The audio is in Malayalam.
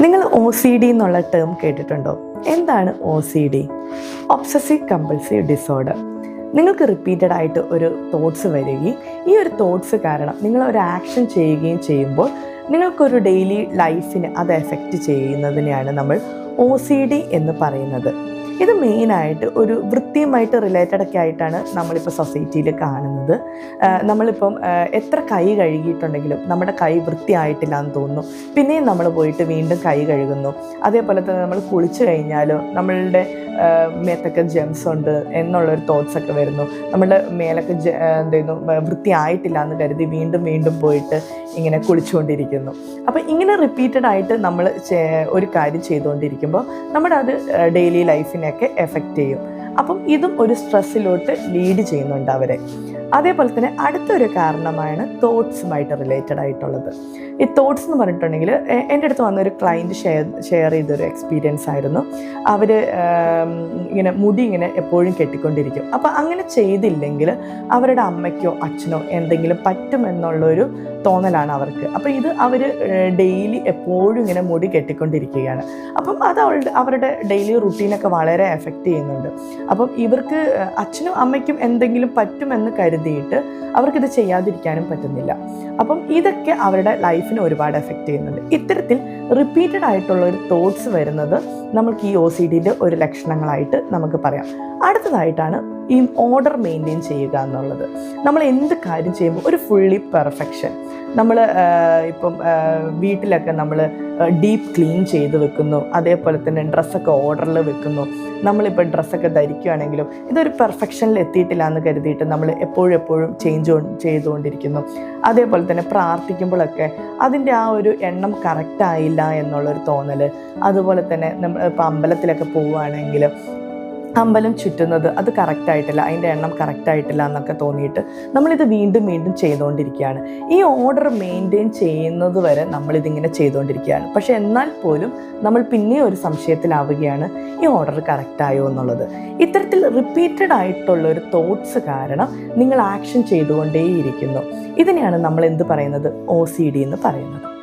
നിങ്ങൾ ഒ സി ഡി എന്നുള്ള ടേം കേട്ടിട്ടുണ്ടോ? എന്താണ് O C D obsessive compulsive disorder നിങ്ങൾക്ക് റിപ്പീറ്റഡ് ആയിട്ട് ഒരു തോട്ട്സ് വരികയും ഈ ഒരു തോട്ട്സ് കാരണം നിങ്ങൾ ഒരു ആക്ഷൻ ചെയ്യുകയും ചെയ്യുമ്പോൾ നിങ്ങൾക്കൊരു ഡെയിലി ലൈഫിന് അത് എഫക്റ്റ് ചെയ്യുന്നതിനെയാണ് നമ്മൾ ഒ സി ഡി എന്ന് പറയുന്നത്. ഇത് മെയിനായിട്ട് ഒരു വൃത്തിയുമായിട്ട് റിലേറ്റഡ് ഒക്കെ ആയിട്ടാണ് നമ്മളിപ്പോൾ സൊസൈറ്റിയിൽ കാണുന്നത്. നമ്മളിപ്പം എത്ര കൈ കഴുകിയിട്ടുണ്ടെങ്കിലും നമ്മുടെ കൈ വൃത്തിയായിട്ടില്ല എന്ന് തോന്നുന്നു. പിന്നെയും നമ്മൾ പോയിട്ട് വീണ്ടും കൈ കഴുകുന്നു. അതേപോലെ തന്നെ നമ്മൾ കുളിച്ചു കഴിഞ്ഞാലും നമ്മളുടെ മേത്തൊക്കെ ജെംസ് ഉണ്ട് എന്നുള്ളൊരു തോട്ട്സ് ഒക്കെ വരുന്നു. നമ്മുടെ മേലൊക്കെ എന്തെയ്യുന്നു വൃത്തിയായിട്ടില്ല എന്ന് കരുതി വീണ്ടും വീണ്ടും പോയിട്ട് ഇങ്ങനെ കുളിച്ചുകൊണ്ടിരിക്കുന്നു. അപ്പോൾ ഇങ്ങനെ റിപ്പീറ്റഡ് ആയിട്ട് നമ്മൾ ഒരു കാര്യം ചെയ്തുകൊണ്ടിരിക്കുമ്പോൾ നമ്മുടെ അത് ഡെയിലി ലൈഫിനെയൊക്കെ എഫക്റ്റ് ചെയ്യും. അപ്പം ഇതും ഒരു സ്ട്രെസ്സിലോട്ട് ലീഡ് ചെയ്യുന്നുണ്ട് അവരെ. അതേപോലെ തന്നെ അടുത്തൊരു കാരണമാണ് തോട്ട്സുമായിട്ട് റിലേറ്റഡ് ആയിട്ടുള്ളത്. ഈ തോട്ട്സ് എന്ന് പറഞ്ഞിട്ടുണ്ടെങ്കിൽ എന്റെ അടുത്ത് വന്നൊരു ക്ലയന്റ് ഷെയർ ഷെയർ ചെയ്തൊരു എക്സ്പീരിയൻസ് ആയിരുന്നു. അവർ ഇങ്ങനെ മുടി ഇങ്ങനെ എപ്പോഴും കെട്ടിക്കൊണ്ടിരിക്കും. അപ്പോൾ അങ്ങനെ ചെയ്തില്ലെങ്കിൽ അവരുടെ അമ്മയ്ക്കോ അച്ഛനോ എന്തെങ്കിലും പറ്റുമെന്നുള്ളൊരു തോന്നലാണ് അവർക്ക്. അപ്പോൾ ഇത് അവർ ഡെയിലി എപ്പോഴും ഇങ്ങനെ മുടി കെട്ടിക്കൊണ്ടിരിക്കുകയാണ്. അപ്പം അത് അവളുടെ അവരുടെ ഡെയിലി റുട്ടീനൊക്കെ വളരെ എഫക്റ്റ് ചെയ്യുന്നുണ്ട്. അപ്പം ഇവർക്ക് അച്ഛനും അമ്മയ്ക്കും എന്തെങ്കിലും പറ്റുമെന്ന് കരുതിയിട്ട് അവർക്കിത് ചെയ്യാതിരിക്കാനും പറ്റുന്നില്ല. അപ്പം ഇതൊക്കെ അവരുടെ ലൈഫിനെ ഒരുപാട് എഫക്റ്റ് ചെയ്യുന്നുണ്ട്. ഇത്തരത്തിൽ റിപ്പീറ്റഡ് ആയിട്ടുള്ള ഒരു തോട്ട്സ് വരുന്നത് നമുക്ക് ഈ ഒ സി ഡിന്റെ ഒരു ലക്ഷണങ്ങളായിട്ട് നമുക്ക് പറയാം. അടുത്തതായിട്ടാണ് ഈ ഓർഡർ മെയിന്റെയിൻ ചെയ്യുക എന്നുള്ളത്. നമ്മൾ എന്ത് കാര്യം ചെയ്യുമ്പോൾ ഒരു ഫുള്ളി പെർഫെക്ഷൻ നമ്മൾ ഇപ്പം വീട്ടിലൊക്കെ നമ്മൾ ഡീപ്പ് ക്ലീൻ ചെയ്ത് വെക്കുന്നു. അതേപോലെ തന്നെ ഡ്രസ്സൊക്കെ ഓർഡറിൽ വെക്കുന്നു. നമ്മളിപ്പോൾ ഡ്രസ്സൊക്കെ ധരിക്കുകയാണെങ്കിലും ഇതൊരു പെർഫെക്ഷനിൽ എത്തിയിട്ടില്ല എന്ന് കരുതിയിട്ട് നമ്മൾ എപ്പോഴും എപ്പോഴും ചേഞ്ച് ചെയ്തുകൊണ്ടിരിക്കുന്നു. അതേപോലെ തന്നെ പ്രാർത്ഥിക്കുമ്പോഴൊക്കെ അതിന്റെ ആ ഒരു എണ്ണം കറക്റ്റ് ആയില്ല എന്നുള്ളൊരു തോന്നൽ അതുപോലെ തന്നെ നമ്മൾ ഇപ്പോൾ അമ്പലത്തിലൊക്കെ പോവുകയാണെങ്കിൽ അമ്പലം ചുറ്റുന്നത് അത് കറക്റ്റായിട്ടില്ല അതിന്റെ എണ്ണം കറക്റ്റായിട്ടില്ല എന്നൊക്കെ തോന്നിയിട്ട് നമ്മളിത് വീണ്ടും വീണ്ടും ചെയ്തുകൊണ്ടിരിക്കുകയാണ് ഈ ഓർഡർ മെയിന്റെയിൻ ചെയ്യുന്നത് വരെ നമ്മളിതിങ്ങനെ ചെയ്തുകൊണ്ടിരിക്കുകയാണ് പക്ഷേ എന്നാൽ പോലും നമ്മൾ പിന്നെ ഒരു സംശയത്തിലാവുകയാണ് ഈ ഓർഡർ കറക്റ്റായോ എന്നുള്ളത്. ഇത്തരത്തിൽ റിപ്പീറ്റഡ് ആയിട്ടുള്ള ഒരു തോട്ട്സ് കാരണം നിങ്ങൾ ആക്ഷൻ ചെയ്തുകൊണ്ടേയിരിക്കുന്നു. ഇതിനെയാണ് നമ്മൾ എന്ത് പറയുന്നത്? ഒ സി ഡി എന്ന് പറയുന്നത്.